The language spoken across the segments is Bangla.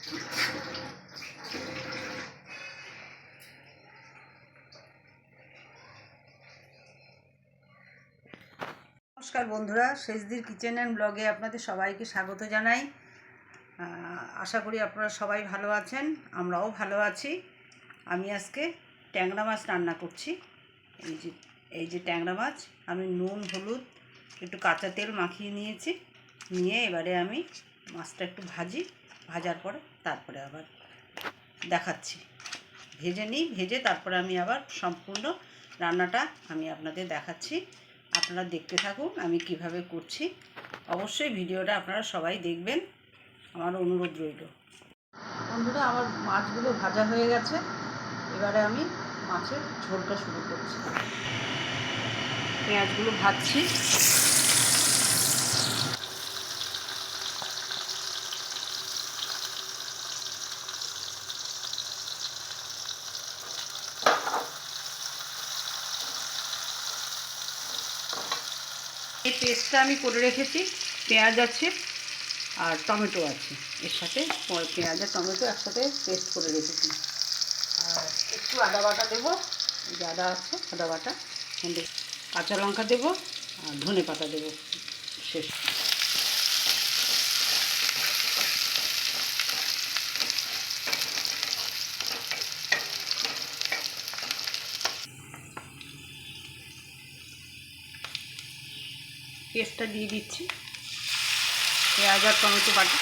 নমস্কার বন্ধুরা, শেষদির কিচেন অ্যান্ড ব্লগে আপনাদের সবাইকে স্বাগত জানাই। আশা করি আপনারা সবাই ভালো আছেন, আমরাও ভালো আছি। আমি আজকে ট্যাংরা মাছ রান্না করছি। এই যে এই যে ট্যাংরা মাছ, আমি নুন, হলুদ, একটু কাঁচা তেল মাখিয়ে নিয়েছি। নিয়ে এবারে আমি মাছটা একটু ভাজি। ভাজার পরে তারপরে আবার দেখাচ্ছি। ভেজে নিই, ভেজে তারপরে আমি আবার সম্পূর্ণ রান্নাটা আমি আপনাদের দেখাচ্ছি। আপনারা দেখতে থাকুন আমি কীভাবে করছি। অবশ্যই ভিডিওটা আপনারা সবাই দেখবেন। আমার অনুরোধ রইল। বন্ধুরা, আমার মাছগুলো ভাজা হয়ে গেছে। এবারে আমি মাছের ঝোলটা শুরু করছি। পেঁয়াজগুলো ভাজছি। এই পেস্টটা আমি করে রেখেছি। পেঁয়াজ আছে আর টমেটো আছে। এর সাথে পেঁয়াজ আর টমেটো একসাথে পেস্ট করে রেখেছি। আর একটু আদা বাটা দেবো। যে আদা আছে, আদা বাটা। কাঁচা লঙ্কা দেবো আর ধনে পাতা দেবো। পেস্টটা দিয়ে দিচ্ছি। পেঁয়াজ আর টমেটো বাটা।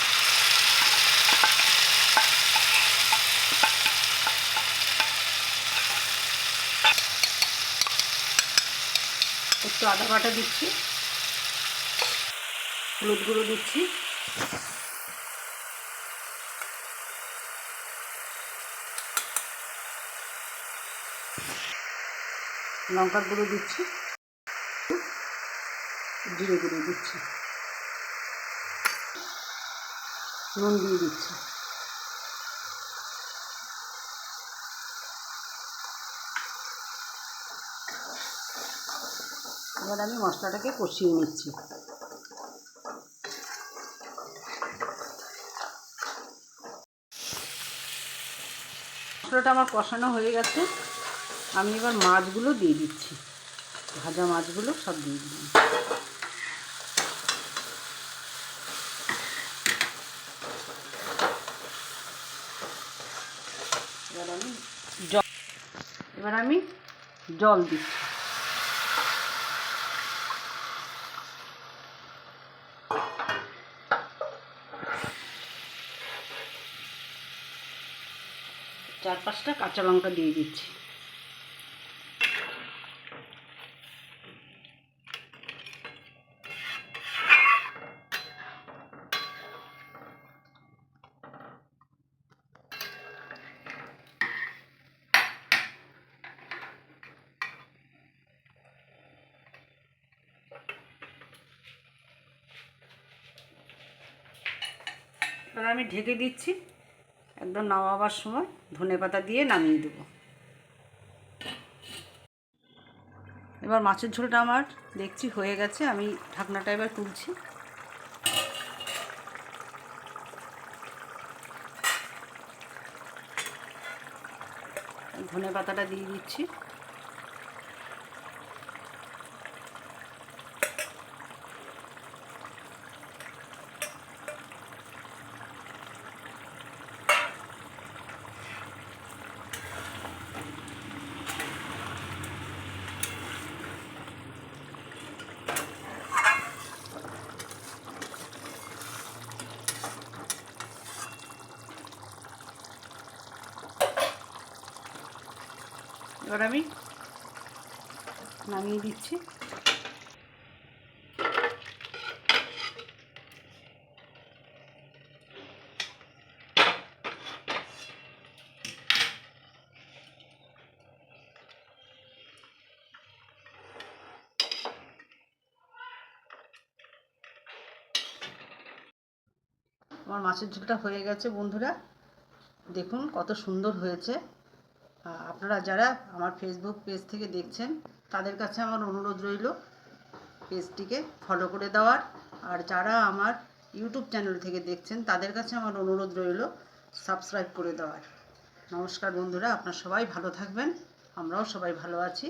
একটু আদা বাটা দিচ্ছি। হলুদ গুঁড়ো দিচ্ছি। লঙ্কার গুঁড়ো দিচ্ছি। জিরে গুঁড়ো দিচ্ছি। নুন দিয়ে দিচ্ছি। এবার আমি মশলাটাকে কষিয়ে নিচ্ছি। মশলাটা আমার কষানো হয়ে গেছে। আমি এবার মাছগুলো দিয়ে দিচ্ছি। ভাজা মাছগুলো সব দিয়ে দিলাম এবার আমি জল এবার আমি জল দিচ্ছি। চার পাঁচটা কাঁচা লঙ্কা দিয়ে দিচ্ছি। এবার আমি ঢেকে দিচ্ছি। একদম নামাবার সময় ধনে পাতা দিয়ে নামিয়ে দেবো। এবার মাছের ঝোলটা আমার দেখছি হয়ে গেছে, আমি ঢাকনাটা এবার তুলছি। ধনে পাতাটা দিয়ে দিচ্ছি। এবার আমি নামিয়ে দিচ্ছি। আমার মাছের ঝোলটা হয়ে গেছে বন্ধুরা। দেখুন কত সুন্দর হয়েছে। আপনারা যারা আমার ফেসবুক পেজ থেকে দেখছেন, তাদের কাছে আমার অনুরোধ রইল পেজটিকে ফলো করে দেওয়ার। আর যারা আমার ইউটিউব চ্যানেল থেকে দেখছেন, তাদের কাছে আমার অনুরোধ রইল সাবস্ক্রাইব করে দেওয়ার। নমস্কার বন্ধুরা, আপনার সবাই ভালো থাকবেন, আমরাও সবাই ভালো আছি।